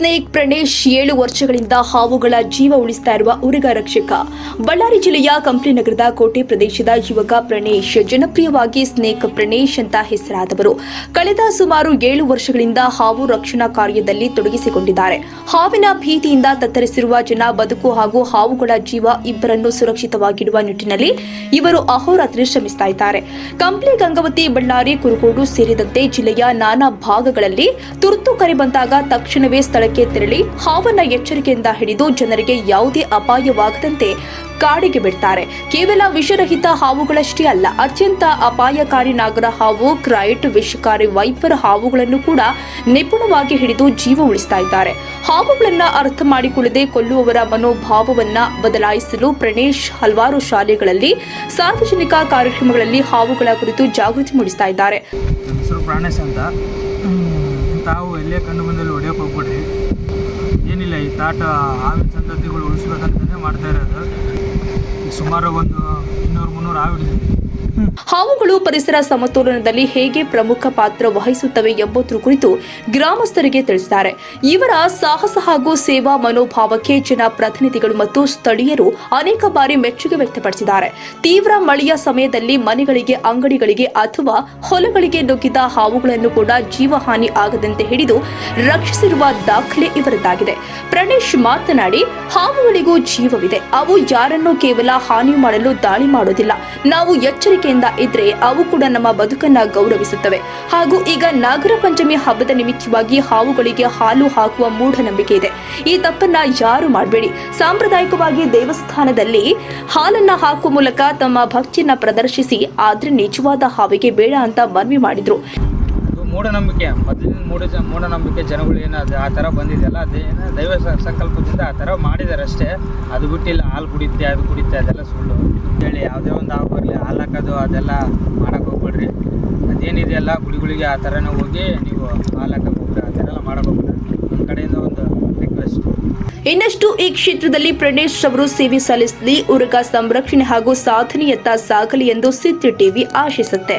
ನಾಯಕ್ ಪ್ರಣೇಶ್ ಏಳು ವರ್ಷಗಳಿಂದ ಹಾವುಗಳ ಜೀವ ಉಳಿಸ್ತಾ ಇರುವ ಉರಿಗ ರಕ್ಷಕ. ಬಳ್ಳಾರಿ ಜಿಲ್ಲೆಯ ಕಂಪ್ಲಿ ನಗರದ ಕೋಟೆ ಪ್ರದೇಶದ ಯುವಕ ಪ್ರಣೇಶ್ ಜನಪ್ರಿಯವಾಗಿ ಸ್ನೇಕ್ ಪ್ರಣೇಶ್ ಅಂತ ಹೆಸರಾದವರು. ಕಳೆದ ಸುಮಾರು ಏಳು ವರ್ಷಗಳಿಂದ ಹಾವು ರಕ್ಷಣಾ ಕಾರ್ಯದಲ್ಲಿ ತೊಡಗಿಸಿಕೊಂಡಿದ್ದಾರೆ. ಹಾವಿನ ಭೀತಿಯಿಂದ ತತ್ತರಿಸಿರುವ ಜನ ಬದುಕು ಹಾಗೂ ಹಾವುಗಳ ಜೀವ ಇಬ್ಬರನ್ನು ಸುರಕ್ಷಿತವಾಗಿಡುವ ನಿಟ್ಟಿನಲ್ಲಿ ಇವರು ಅಹೋರಾತ್ರಿ ಶ್ರಮಿಸ್ತಾ ಇದ್ದಾರೆ. ಕಂಪ್ಲಿ ಗಂಗಾವತಿ, ಬಳ್ಳಾರಿ, ಕುರುಗೋಡು ಸೇರಿದಂತೆ ಜಿಲ್ಲೆಯ ನಾನಾ ಭಾಗಗಳಲ್ಲಿ ತುರ್ತು ಕರೆ ಬಂದಾಗ ತಕ್ಷಣವೇ ಸ್ಥಳಕ್ಕೆ ತೆರಳಿ ಹಾವನ್ನ ಎಚ್ಚರಿಕೆಯಿಂದ ಹಿಡಿದು ಜನರಿಗೆ ಯಾವುದೇ ಅಪಾಯವಾಗದಂತೆ ಕಾಡಿಗೆ ಬಿಡ್ತಾರೆ. ಕೇವಲ ವಿಷರಹಿತ ಹಾವುಗಳಷ್ಟೇ ಅಲ್ಲ, ಅತ್ಯಂತ ಅಪಾಯಕಾರಿ ನಾಗರ ಹಾವು, ಕ್ರೈಟ್, ವಿಷಕಾರಿ, ವೈಪರ್ ಹಾವುಗಳನ್ನು ಕೂಡ ನಿಪುಣವಾಗಿ ಹಿಡಿದು ಜೀವ ಉಳಿಸ್ತಾ ಇದ್ದಾರೆ. ಹಾವುಗಳನ್ನ ಅರ್ಥ ಮಾಡಿಕೊಳ್ಳದೆ ಕೊಲ್ಲುವವರ ಮನೋಭಾವವನ್ನ ಬದಲಾಯಿಸಲು ಪ್ರಣೇಶ್ ಹಲವಾರು ಶಾಲೆಗಳಲ್ಲಿ, ಸಾರ್ವಜನಿಕ ಕಾರ್ಯಕ್ರಮಗಳಲ್ಲಿ ಹಾವುಗಳ ಕುರಿತು ಜಾಗೃತಿ ಮೂಡಿಸ್ತಾ ಇದ್ದಾರೆ. ತಾವು ಎಲ್ಲೇ ಕಂಡು ಬಂದಲ್ಲಿ ಹೊಡೆಯೋಕೆ ಹೋಗ್ಬಿಡ್ರಿ. ತಾಟ ಹಾವಿನ ಸಂತತಿಗಳು ಉಳಿಸ್ಬೇಕಂತಲೇ ಮಾಡ್ತಾ ಇರೋದು. ಈಗ ಸುಮಾರು ಒಂದು ಇನ್ನೂರು ಮುನ್ನೂರು ಹಾವು ಹಿಡಿದಿದೆ. ಹಾವುಗಳು ಪರಿಸರ ಸಮತೋಲನದಲ್ಲಿ ಹೇಗೆ ಪ್ರಮುಖ ಪಾತ್ರ ವಹಿಸುತ್ತವೆ ಎಂಬುದರ ಕುರಿತು ಗ್ರಾಮಸ್ಥರಿಗೆ ತಿಳಿಸಿದ್ದಾರೆ. ಇವರ ಸಾಹಸ ಹಾಗೂ ಸೇವಾ ಮನೋಭಾವಕ್ಕೆ ಜನ ಪ್ರತಿನಿಧಿಗಳು ಮತ್ತು ಸ್ಥಳೀಯರು ಅನೇಕ ಬಾರಿ ಮೆಚ್ಚುಗೆ ವ್ಯಕ್ತಪಡಿಸಿದ್ದಾರೆ. ತೀವ್ರ ಮಳೆಯ ಸಮಯದಲ್ಲಿ ಮನೆಗಳಿಗೆ, ಅಂಗಡಿಗಳಿಗೆ ಅಥವಾ ಹೊಲಗಳಿಗೆ ನುಗ್ಗಿದ ಹಾವುಗಳನ್ನು ಕೂಡ ಜೀವಹಾನಿ ಆಗದಂತೆ ಹಿಡಿದು ರಕ್ಷಿಸಿರುವ ದಾಖಲೆ ಇವರದ್ದಾಗಿದೆ. ಪ್ರಣೇಶ್ ಮಾತನಾಡಿ, ಹಾವುಗಳಿಗೂ ಜೀವವಿದೆ. ಅವು ಯಾರನ್ನು ಕೇವಲ ಹಾನಿ ಮಾಡಲು ದಾಳಿ ಮಾಡೋದಿಲ್ಲ ನಾವು ಎಚ್ಚರಿಕೆಯಿಂದ ಇದ್ರೆ ಅವು ಕೂಡ ನಮ್ಮ ಬದುಕನ್ನ ಗೌರವಿಸುತ್ತವೆ. ಹಾಗೂ ಈಗ ನಾಗರ ಪಂಚಮಿ ಹಬ್ಬದ ನಿಮಿತ್ತವಾಗಿ ಹಾವುಗಳಿಗೆ ಹಾಲು ಹಾಕುವ ಮೂಢನಂಬಿಕೆ ಇದೆ. ಈ ತಪ್ಪನ್ನ ಯಾರು ಮಾಡಬೇಡಿ. ಸಾಂಪ್ರದಾಯಿಕವಾಗಿ ದೇವಸ್ಥಾನದಲ್ಲಿ ಹಾಲನ್ನ ಹಾಕುವ ಮೂಲಕ ತಮ್ಮ ಭಕ್ತಿಯನ್ನ ಪ್ರದರ್ಶಿಸಿ ಆದ್ರೆ ನಿಜವಾದ ಹಾವಿಗೆ ಬೇಡ ಅಂತ ಮನವಿ ಮಾಡಿದ್ರು. ಮೂಢನಂಬಿಕೆ, ಮೊದಲಿನ ಮೂಢ ಮೂಢನಂಬಿಕೆ ಜನಗಳು ಏನು ಅದು ಆ ಥರ ಬಂದಿದೆಯಲ್ಲ ಅದೇನು ದೈವ ಸಂಕಲ್ಪದಿಂದ ಆ ಥರ ಮಾಡಿದ್ದಾರೆ ಅಷ್ಟೇ ಅದು ಬಿಟ್ಟಿಲ್ಲ, ಹಾಲು ಕುಡಿತೆ ಅದು ಕುಡಿತೆ ಅದೆಲ್ಲ ಸುಳ್ಳು. ಹೇಳಿ, ಯಾವುದೇ ಒಂದು ಹಾವು ಬರಲಿ, ಹಾಲು ಹಾಕೋದು, ಅದೆಲ್ಲ ಮಾಡೋಕೆ ಹೋಗ್ಬೇಡ್ರಿ. ಅದೇನಿದೆಯಲ್ಲ, ಗುಡಿಗಳಿಗೆ ಆ ಥರನೇ ಹೋಗಿ ನೀವು ಹಾಲು ಹಾಕಕ್ಕೆ ಆ ಥರ ಎಲ್ಲ ಹೋಗ್ಬೇಡ್ರಿ. ಒಂದು ಕಡೆಯಿಂದ ಒಂದು ರಿಕ್ವೆಸ್ಟ್ ಇನ್ನಷ್ಟು ಈ ಕ್ಷೇತ್ರದಲ್ಲಿ ಪ್ರಣೇಶ್ ಅವರು ಸೇವೆ ಸಲ್ಲಿಸಲಿ ಉರಗ ಸಂರಕ್ಷಣೆ ಹಾಗೂ ಸಾಧನೆಯತ್ತ ಸಾಗಲಿ ಎಂದು ಸಿದ್ದಿ ಟಿವಿ ಆಶಿಸುತ್ತೆ.